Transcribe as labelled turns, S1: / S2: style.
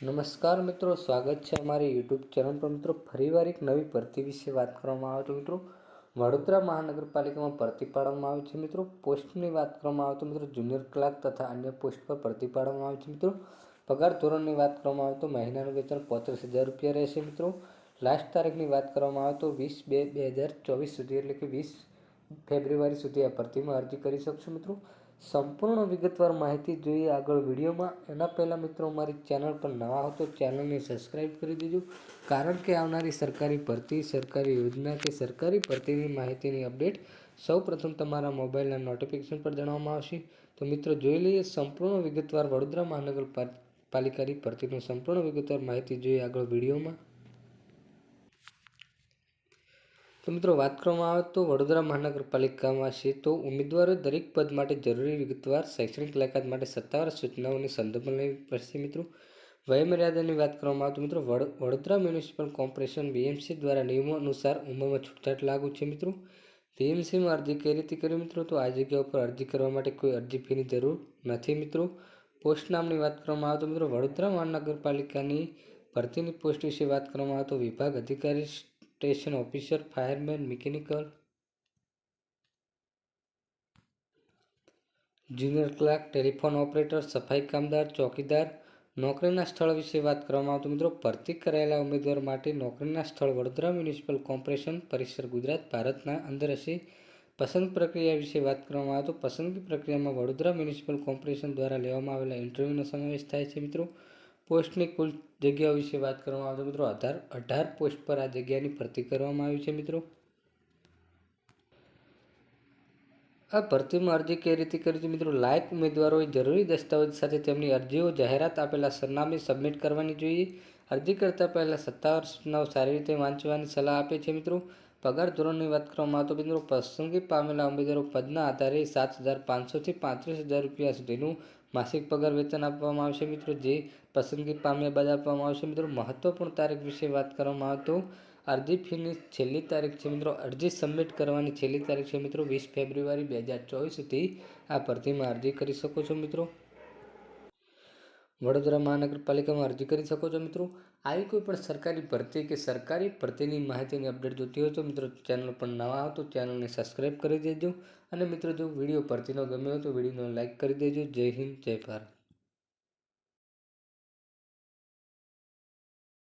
S1: નમસ્કાર મિત્રો, સ્વાગત છે અમારી યુટ્યુબ ચેનલ પર. મિત્રો, ફરીવાર એક નવી ભરતી વિશે વાત કરવામાં આવે તો મિત્રો, વડોદરા મહાનગરપાલિકામાં ભરતી પાડવામાં આવે છે મિત્રો. પોસ્ટની વાત કરવામાં આવે તો મિત્રો, જુનિયર ક્લાર્ક તથા અન્ય પોસ્ટ પર ભરતી પાડવામાં આવે છે મિત્રો. પગાર ધોરણની વાત કરવામાં આવે તો મહિનાનું વેતન પોત્રીસ હજાર રૂપિયા રહેશે મિત્રો. લાસ્ટ તારીખની વાત કરવામાં આવે તો વીસ બે બે હજાર ચોવીસ સુધી, એટલે કે વીસ ફેબ્રુઆરી સુધી આ ભરતીમાં અરજી કરી શકશો મિત્રો. સંપૂર્ણ વિગતવાર માહિતી જોઈએ આગળ વિડીયોમાં. એના પહેલાં મિત્રો, અમારી ચેનલ પર નવા હો તો ચેનલને સબસ્ક્રાઈબ કરી દેજો. કારણ કે આવનારી સરકારી ભરતી, સરકારી યોજના કે સરકારી ભરતીની માહિતીની અપડેટ સૌ પ્રથમ તમારા મોબાઈલના નોટિફિકેશન પર જણાવવામાં આવશે. તો મિત્રો, જોઈ લઈએ સંપૂર્ણ વિગતવાર વડોદરા મહાનગરપાલિકાની ભરતીનું સંપૂર્ણ વિગતવાર માહિતી જોઈએ આગળ વિડીયોમાં. તો મિત્રો, વાત કરવામાં આવે તો વડોદરા મહાનગરપાલિકામાં છે. તો ઉમેદવારો દરેક પદ માટે જરૂરી વિગતવાર શૈક્ષણિક લાયકાત માટે સત્તાવાર સૂચનાઓની સંદર્ભ લેવી પડશે મિત્રો. વયમર્યાદાની વાત કરવામાં આવે તો મિત્રો વડોદરા મ્યુનિસિપલ કોર્પોરેશન બીએમસી દ્વારા નિયમો અનુસાર ઉંમરમાં છૂટછાટ લાગુ છે મિત્રો. બીએમસીમાં અરજી કઈ રીતે કરી મિત્રો? તો આ જગ્યા ઉપર અરજી કરવા માટે કોઈ અરજી ફીની જરૂર નથી મિત્રો. પોસ્ટ નામની વાત કરવામાં આવે તો મિત્રો, વડોદરા મહાનગરપાલિકાની ભરતીની પોસ્ટ વિશે વાત કરવામાં આવે તો વિભાગ અધિકારી station officer, fireman, mechanical junior clerk, telephone operator, સફાઈ કામદાર, ચોકીદાર. નોકરીના સ્થળ વિશે વાત કરવામાં આવતું મિત્રો, ભરતી કરાયેલા ઉમેદવાર માટે નોકરીના સ્થળ વડોદરા મ્યુનિસિપલ કોર્પોરેશન, પરિસર ગુજરાત, ભારતના અંદર હશે. પસંદ પ્રક્રિયા વિશે વાત કરવામાં આવે તો પસંદગી પ્રક્રિયામાં વડોદરા મ્યુનિસિપલ કોર્પોરેશન દ્વારા લેવામાં આવેલા ઇન્ટરવ્યૂનો સમાવેશ થાય છે મિત્રો. પોસ્ટની કુલ જગ્યાઓ વિશે વાત કરવામાં આવે તો મિત્રો અઢાર અઢાર પોસ્ટ પર આ જગ્યાની ભરતી કરવામાં આવી છે મિત્રો. આ ભરતીમાં અરજી કઈ રીતે કરી છે મિત્રો? લાયક ઉમેદવારોએ જરૂરી દસ્તાવેજ સાથે તેમની અરજીઓ જાહેરાત આપેલા સરનામે સબમિટ કરવાની જોઈએ. અરજી કરતાં પહેલાં સત્તાવાર સૂચનાઓ સારી રીતે વાંચવાની સલાહ આપે છે મિત્રો. પગાર ધોરણની વાત કરવામાં તો મિત્રો પસંદગી પામેલા ઉમેદવારો પદના આધારે સાત હજાર પાંચસોથી પાંત્રીસ હજાર રૂપિયા સુધીનું માસિક પગાર વેતન આપવામાં આવશે મિત્રો. જે પસંદગી પામ્યા બાદ આપવામાં આવશે મિત્રો. મહત્વપૂર્ણ તારીખ વિશે વાત કરવામાં આવે તો અરજી ફીની છેલ્લી તારીખ છે મિત્રો. અરજી સબમિટ કરવાની છેલ્લી તારીખ છે મિત્રો. વીસ ફેબ્રુઆરી બે હજાર ચોવીસ સુધી આ ભરતીમાં અરજી કરી શકો છો મિત્રો. વડોદરા મહાનગરપાલિકામાં અરજી કરી શકો છો મિત્રો. આવી કોઈ પણ સરકારી ભરતી કે સરકારી ભરતીની માહિતીની અપડેટ જોતી હોય તો મિત્રો ચેનલ પર નવા હો તો ચેનલને સબસ્ક્રાઈબ કરી દેજો. અને મિત્રો જો વીડિયો ભરતીનો ગમ્યો હોય તો વિડીયોને લાઇક કરી દેજો. જય હિન્દ, જય ભારત.